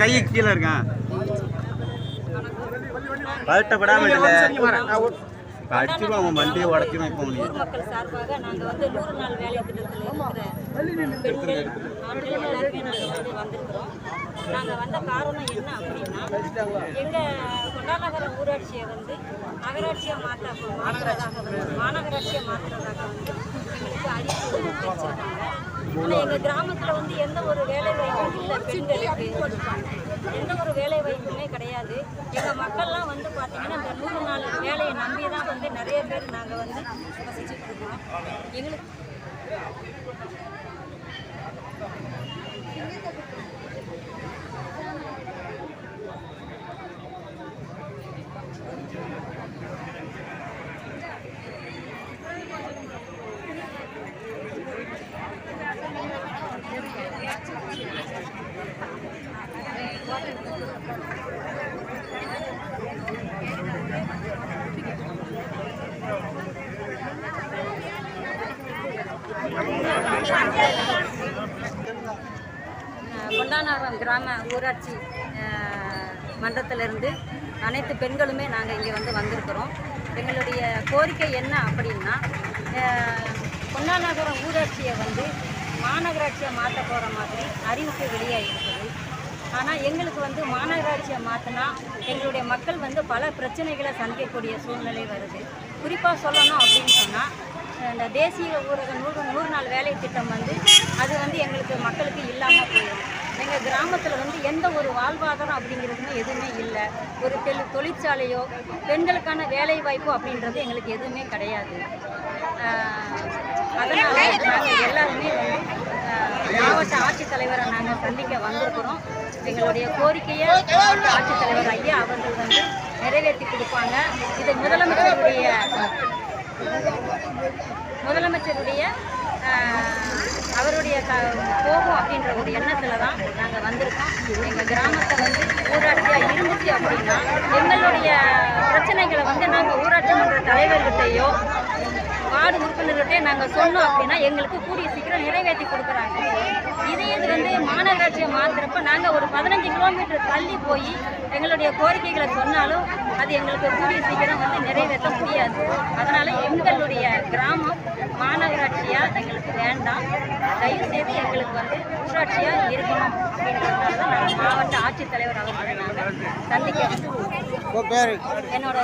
கை கீழே இருக்கான் பதட்டப்படாம அடிச்சிருவான் அவன் வண்டியை உடச்சிருவான் இப்போ முடியும் நாங்கள் வந்து நூறு நாள் வேலை திட்டத்தில் இருக்கிற பெண்கள் எல்லாருமே நாங்கள் நாங்கள் வந்த காரணம் என்ன அப்படின்னா எங்கள் கொண்டாநகரம் ஊராட்சியை வந்து நகராட்சியாக மாற்ற மாற்றுறதாக வந்து மாநகராட்சியாக மாற்றுறதாக வந்து எங்களுக்கு அறிவிப்பு வச்சிருக்காங்க. ஆனால் எங்கள் கிராமத்தில் வந்து எந்த ஒரு வேலை வாய்ப்பும் இல்லை பெண்களுக்கு எந்த ஒரு வேலை வாய்ப்புமே கிடையாது. எங்கள் மக்கள்லாம் வந்து பார்த்திங்கன்னா இந்த நூறு நாள் வேலையை நம்பி தான் வந்து நிறைய பேர் நாங்கள் வந்து வசிச்சுட்டு இருக்கோம். எங்களுக்கு அஹ், கொண்டாநகரம் கிராம ஊராட்சி மன்றத்திலிருந்து அனைத்து பெண்களுமே நாங்கள் இங்கே வந்து வந்திருக்கிறோம். எங்களுடைய கோரிக்கை என்ன அப்படின்னா அஹ், கொண்டாநகரம் ஊராட்சியை வந்து மாநகராட்சியை மாற்ற போகிற மாதிரி அறிவிப்பு வெளியாகிருக்குது ஆனால் எங்களுக்கு வந்து மாநகராட்சியை மாற்றினா எங்களுடைய மக்கள் வந்து பல பிரச்சனைகளை சந்திக்கக்கூடிய சூழ்நிலை வருது. குறிப்பாக சொல்லணும் அப்படின்னு சொன்னால் இந்த தேசிய ஊரக நூறு நூறு நாள் வேலை திட்டம் வந்து அது வந்து எங்களுக்கு மக்களுக்கு இல்லாமல் போயிடும் எங்கள் கிராமத்தில் வந்து எந்த ஒரு வாழ்வாதாரம் அப்படிங்கிறதுமே எதுவுமே இல்லை. ஒரு தெளி தொழிற்சாலையோ பெண்களுக்கான வேலை வாய்ப்போ அப்படின்றது எங்களுக்கு எதுவுமே கிடையாது. அதனால் நாங்கள் எல்லாருமே ஆட்சித்தலைவரை நாங்கள் சந்திக்க வந்திருக்கிறோம். எங்களுடைய கோரிக்கையை மாவட்ட ஆட்சித்தலைவர் ஐயா அவர்கள் வந்து நிறைவேற்றி கொடுப்பாங்க. இது முதலமைச்சருடைய முதலமைச்சருடைய அவருடைய க போகும் அப்படின்ற ஒரு எண்ணத்தில் தான் நாங்கள் வந்திருக்கோம். எங்கள் கிராம வந்து ஊராட்சியாக இருந்துச்சு அப்படின்னா எங்களுடைய பிரச்சனைகளை வந்து நாங்கள் ஊராட்சி மன்ற தலைவர்கிட்டையோ வார்டு உறுப்பினர்கிட்டே நாங்கள் சொன்னோம் அப்படின்னா எங்களுக்கு கூடிய சீக்கிரம் நிறைவேற்றி கொடுக்குறாங்க. இதே இது வந்து மாநகராட்சியை மாற்றுறப்ப நாங்கள் ஒரு பதினஞ்சு கிலோமீட்டர் தள்ளி போய் எங்களுடைய கோரிக்கைகளை சொன்னாலும் அது எங்களுக்கு கூடிய சீக்கிரம் வந்து நிறைவேற்ற முடியாது. அதனால் எங்களுடைய கிராமம் மாநகராட்சியாக எங்களுக்கு வேண்டாம். தயவுசெய்து எங்களுக்கு வந்து ஊராட்சியாக இருக்கணும் அப்படின்றதுனால தான் நாங்கள் மாவட்ட ஆட்சித்தலைவர் அவர்களை நாங்கள் சந்திக்க என்னோட.